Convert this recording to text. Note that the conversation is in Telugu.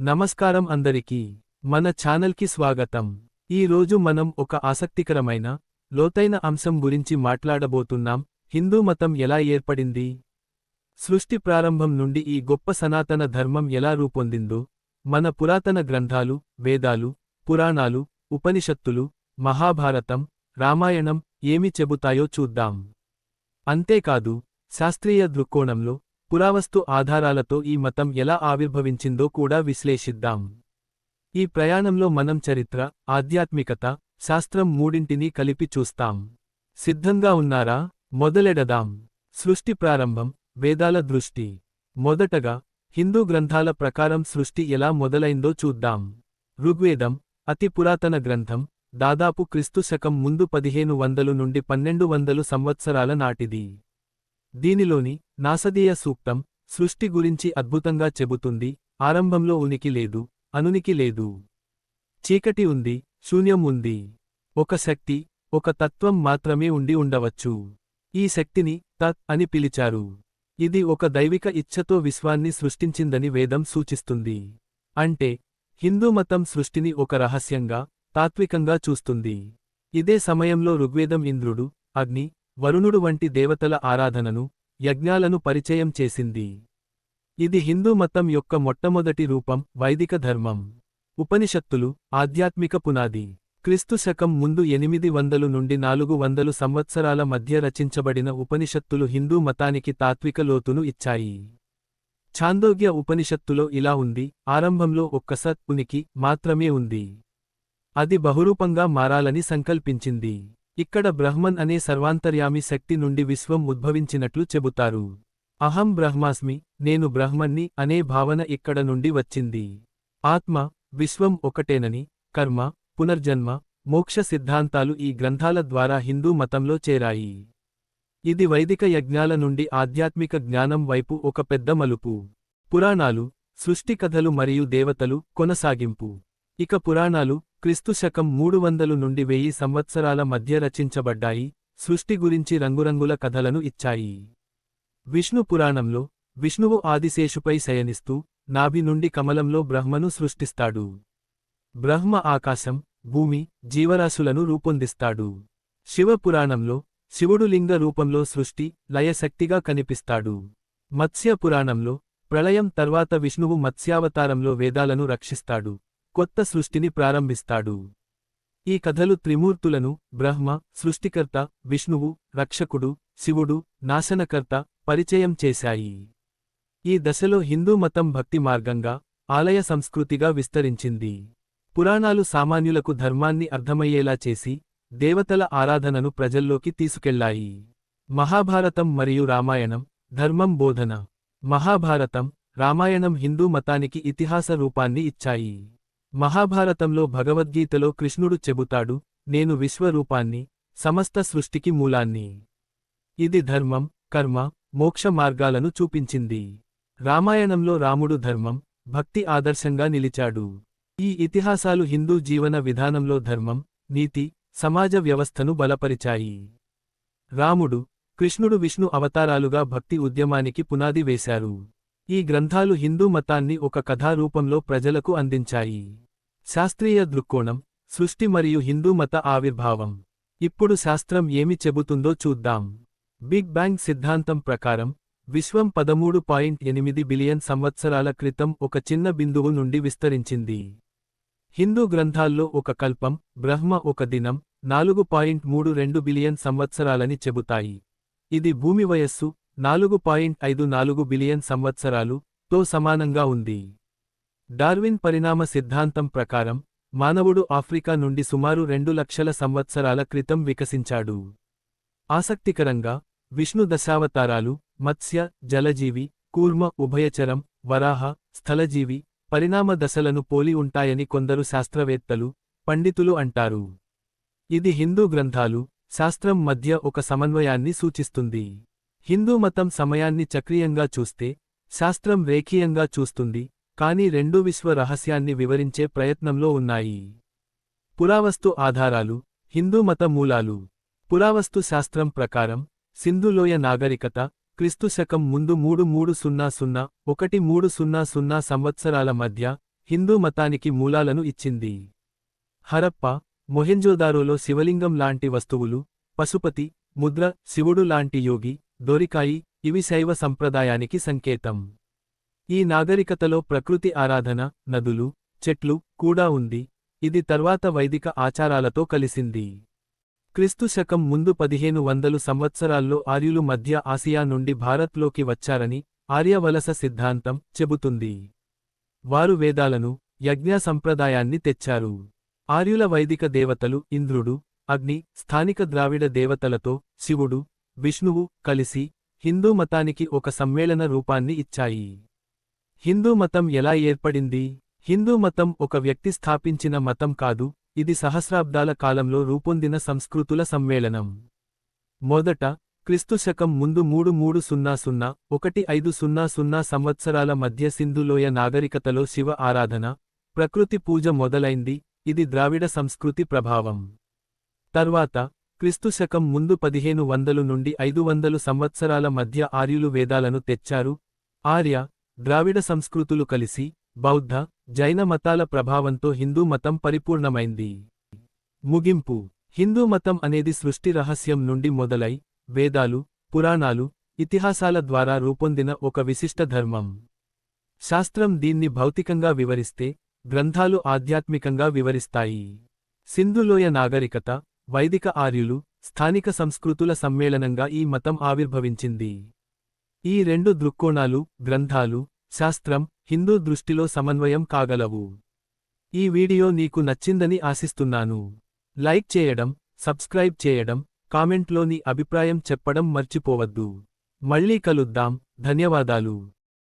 నమస్కారం అందరికీ. మన ఛానల్కి స్వాగతం. ఈ రోజు మనం ఒక ఆసక్తికరమైన లోతైన అంశం గురించి మాట్లాడబోతున్నాం. హిందూ మతం ఎలా ఏర్పడింది? సృష్టి ప్రారంభం నుండి ఈ గొప్ప సనాతన ధర్మం ఎలా రూపొందిందో మన పురాతన గ్రంథాలు వేదాలు పురాణాలు ఉపనిషత్తులు మహాభారతం రామాయణం ఏమి చెబుతాయో చూద్దాం. అంతేకాదు శాస్త్రీయ దృక్కోణంలో పురావస్తు ఆధారాలతో ఈ మతం ఎలా ఆవిర్భవించిందో కూడా విశ్లేషిద్దాం. ఈ ప్రయాణంలో మనం చరిత్ర ఆధ్యాత్మికత శాస్త్రం మూడింటినీ కలిపి చూస్తాం. సిద్ధంగా ఉన్నారా? మొదలెడదాం. సృష్టి ప్రారంభం వేదాల దృష్టి. మొదటగా హిందూ గ్రంథాల ప్రకారం సృష్టి ఎలా మొదలైందో చూద్దాం. ఋగ్వేదం అతి పురాతన గ్రంథం దాదాపు క్రిస్తు శకం ముందు పదిహేను వందలు నుండి పన్నెండు వందలు సంవత్సరాల నాటిది. దీనిలోని నాసదీయ సూక్తం సృష్టి గురించి అద్భుతంగా చెబుతుంది. ఆరంభంలో ఉనికి లేదు అనునికి లేదు. చీకటి ఉంది శూన్యం ఉంది. ఒక శక్తి ఒక తత్వం మాత్రమే ఉండి ఉండవచ్చు. ఈ శక్తిని తత్ అని పిలిచారు. ఇది ఒక దైవిక ఇచ్ఛతో విశ్వాన్ని సృష్టించిందని వేదం సూచిస్తుంది. అంటే హిందూ మతం సృష్టిని ఒక రహస్యంగా తాత్వికంగా చూస్తుంది. ఇదే సమయంలో ఋగ్వేదం ఇంద్రుడు అగ్ని వరుణుడు వంటి దేవతల ఆరాధనను యజ్ఞాలను పరిచయం చేసింది. ఇది హిందూ మతం యొక్క మొట్టమొదటి రూపం వైదిక ధర్మం. ఉపనిషత్తులు ఆధ్యాత్మిక పునాది. క్రిస్తు శకం ముందు ఎనిమిది వందలు నుండి నాలుగు వందలు సంవత్సరాల మధ్య రచించబడిన ఉపనిషత్తులు హిందూ మతానికి తాత్విక లోతును ఇచ్చాయి. ఛాందోగ్య ఉపనిషత్తులో ఇలా ఉంది ఆరంభంలో ఒక్క సత్ ఉనికి మాత్రమే ఉంది. అది బహురూపంగా మారాలని సంకల్పించింది. ఇక్కడ బ్రహ్మన్ అనే సర్వాంతర్యామి శక్తి నుండి విశ్వం ఉద్భవించినట్లు చెబుతారు. అహం బ్రహ్మాస్మి నేను బ్రహ్మన్ని అనే భావన ఇక్కడ నుండి వచ్చింది. ఆత్మ విశ్వం ఒకటేనని కర్మ పునర్జన్మ మోక్ష సిద్ధాంతాలు ఈ గ్రంథాల ద్వారా హిందూ మతంలో చేరాయి. ఇది వైదిక యజ్ఞాల నుండి ఆధ్యాత్మిక జ్ఞానం వైపు ఒక పెద్ద మలుపు. పురాణాలు సృష్టి కథలు మరియు దేవతలు కొనసాగింపు. ఇక పురాణాలు క్రిస్తు శకం మూడు వందలు నుండి వెయ్యి సంవత్సరాల మధ్య రచించబడ్డాయి సృష్టి గురించి రంగురంగుల కథలను ఇచ్చాయి. విష్ణు పురాణంలో విష్ణువు ఆదిశేషుపై శయనిస్తూ నాభి నుండి కమలంలో బ్రహ్మను సృష్టిస్తాడు. బ్రహ్మ ఆకాశం భూమి జీవరాశులను రూపొందిస్తాడు. శివపురాణంలో శివుడు లింగ రూపంలో సృష్టి లయశక్తిగా కనిపిస్తాడు. మత్స్య పురాణంలో ప్రళయం తర్వాత విష్ణువు మత్స్యావతారంలో వేదాలను రక్షిస్తాడు. కొత్త సృష్టిని ప్రారంభిస్తాడు. ఈ కథలు త్రిమూర్తులను బ్రహ్మ సృష్టికర్త విష్ణువు రక్షకుడు శివుడు నాశనకర్త పరిచయం చేశాయి. ఈ దశలో హిందూ మతం భక్తి మార్గంగా ఆలయ సంస్కృతిగా విస్తరించింది. పురాణాలు సామాన్యులకు ధర్మాన్ని అర్థమయ్యేలా చేసి దేవతల ఆరాధనను ప్రజల్లోకి తీసుకెళ్ళాయి. మహాభారతం మరియు రామాయణం ధర్మం బోధన. మహాభారతం రామాయణం హిందూ మతానికి ఇతిహాస రూపాన్ని ఇచ్చాయి. మహాభారతంలో భగవద్గీతలో కృష్ణుడు చెబుతాడు నేను విశ్వరూపాన్ని సమస్త సృష్టికి మూలాన్ని. ఇది ధర్మం కర్మ మోక్ష మార్గాలను చూపించింది. రామాయణంలో రాముడు ధర్మం భక్తి ఆదర్శంగా నిలిచాడు. ఈ ఇతిహాసాలు హిందూ జీవన విధానంలో ధర్మం నీతి సమాజ వ్యవస్థను బలపరిచాయి. రాముడు కృష్ణుడు విష్ణు అవతారాలుగా భక్తి ఉద్యమానికి పునాది వేశారు. ఈ గ్రంథాలు హిందూ మతాన్ని ఒక కథారూపంలో ప్రజలకు అందించాయి. శాస్త్రీయ దృక్కోణం సృష్టి మరియు హిందూ మత ఆవిర్భావం. ఇప్పుడు శాస్త్రం ఏమి చెబుతుందో చూద్దాం. బిగ్ బ్యాంగ్ సిద్ధాంతం ప్రకారం విశ్వం పదమూడు పాయింట్ ఎనిమిది బిలియన్ సంవత్సరాల క్రితం ఒక చిన్న బిందువు నుండి విస్తరించింది. హిందూ గ్రంథాల్లో ఒక కల్పం బ్రహ్మ ఒక దినం నాలుగు పాయింట్ మూడు రెండు బిలియన్ సంవత్సరాలని చెబుతాయి. ఇది భూమి వయస్సు నాలుగు పాయింట్ ఐదు నాలుగు బిలియన్ సంవత్సరాలు తో సమానంగా ఉంది. డార్విన్ పరిణామ సిద్ధాంతం ప్రకారం మానవుడు ఆఫ్రికా నుండి సుమారు రెండు లక్షల సంవత్సరాల క్రితం వికసించాడు. ఆసక్తికరంగా విష్ణు దశావతారాలు మత్స్య జలజీవి కూర్మ ఉభయచరం వరాహ స్థలజీవి పరిణామ దశలను పోలి ఉంటాయని కొందరు శాస్త్రవేత్తలు పండితులు అంటారు. ఇది హిందూ గ్రంథాలు శాస్త్రం మధ్య ఒక సమన్వయాన్ని సూచిస్తుంది. హిందూ మతం సమయాన్ని చక్రీయంగా చూస్తే శాస్త్రం రేఖీయంగా చూస్తుంది కాని రెండూ విశ్వ రహస్యాన్ని వివరించే ప్రయత్నంలో ఉన్నాయి. పురావస్తు ఆధారాలు హిందూ మత మూలాలు. పురావస్తు శాస్త్రం ప్రకారం సింధులోయ నాగరికత క్రిస్తు శకం ముందు మూడు మూడు సున్నా సున్నా ఒకటి మూడు సున్నా సున్నా సంవత్సరాల మధ్య హిందూ మతానికి మూలాలను ఇచ్చింది. హరప్ప మొహెంజోదారోలో శివలింగం లాంటి వస్తువులు పశుపతి ముద్ర శివుడు లాంటి యోగి దొరికాయి ఇవి శైవ సంప్రదాయానికి సంకేతం. ఈ నాగరికతలో ప్రకృతి ఆరాధన నదులు చెట్లు కూడా ఉంది. ఇది తర్వాత వైదిక ఆచారాలతో కలిసింది. క్రీస్తు శకం ముందు పదిహేను వందలు సంవత్సరాల్లో ఆర్యులు మధ్య ఆసియా నుండి భారత్లోకి వచ్చారని ఆర్యవలస సిద్ధాంతం చెబుతుంది. వారు వేదాలను యజ్ఞ సంప్రదాయాన్ని తెచ్చారు. ఆర్యుల వైదిక దేవతలు ఇంద్రుడు అగ్ని స్థానిక ద్రావిడ దేవతలతో శివుడు విష్ణువు కలిసి హిందూ మతానికి ఒక సమ్మేళన రూపాన్ని ఇచ్చాయి. హిందూ మతం ఎలా ఏర్పడింది? హిందూ మతం ఒక వ్యక్తి స్థాపించిన మతం కాదు ఇది సహస్రాబ్దాల కాలంలో రూపొందిన సంస్కృతుల సమ్మేళనం. మొదట క్రిస్తు శకం ముందు మూడు మూడు సున్నా సున్నా ఒకటి ఐదు సున్నా సున్నా సంవత్సరాల మధ్య సింధులోయ నాగరికతలో శివ ఆరాధన ప్రకృతి పూజ మొదలైంది ఇది ద్రావిడ సంస్కృతి ప్రభావం. తర్వాత క్రిస్తు శకం ముందు పదిహేను వందలు నుండి ఐదు వందలు సంవత్సరాల మధ్య ఆర్యులు వేదాలను తెచ్చారు. ఆర్య ద్రావిడ సంస్కృతులు కలిసి బౌద్ధ జైన మతాల ప్రభావంతో హిందూ మతం పరిపూర్ణమైంది. ముగింపు. హిందూ మతం అనేది సృష్టి రహస్యం నుండి మొదలై వేదాలు పురాణాలు ఇతిహాసాల ద్వారా రూపొందిన ఒక విశిష్ట ధర్మం. శాస్త్రం దీన్ని భౌతికంగా వివరిస్తే గ్రంథాలు ఆధ్యాత్మికంగా వివరిస్తాయి. సింధులోయ నాగరికత వైదిక ఆర్యులు స్థానిక సంస్కృతుల సమ్మేళనంగా ఈ మతం ఆవిర్భవించింది. ఈ రెండు దృక్కోణాలు గ్రంథాలు శాస్త్రం హిందూ దృష్టిలో సమన్వయం కాగలవు. ఈ వీడియో నీకు నచ్చిందని ఆశిస్తున్నాను. లైక్ చేయడం సబ్స్క్రైబ్ చేయడం కామెంట్లో నీ అభిప్రాయం చెప్పడం మర్చిపోవద్దు. మళ్ళీ కలుద్దాం. ధన్యవాదాలు.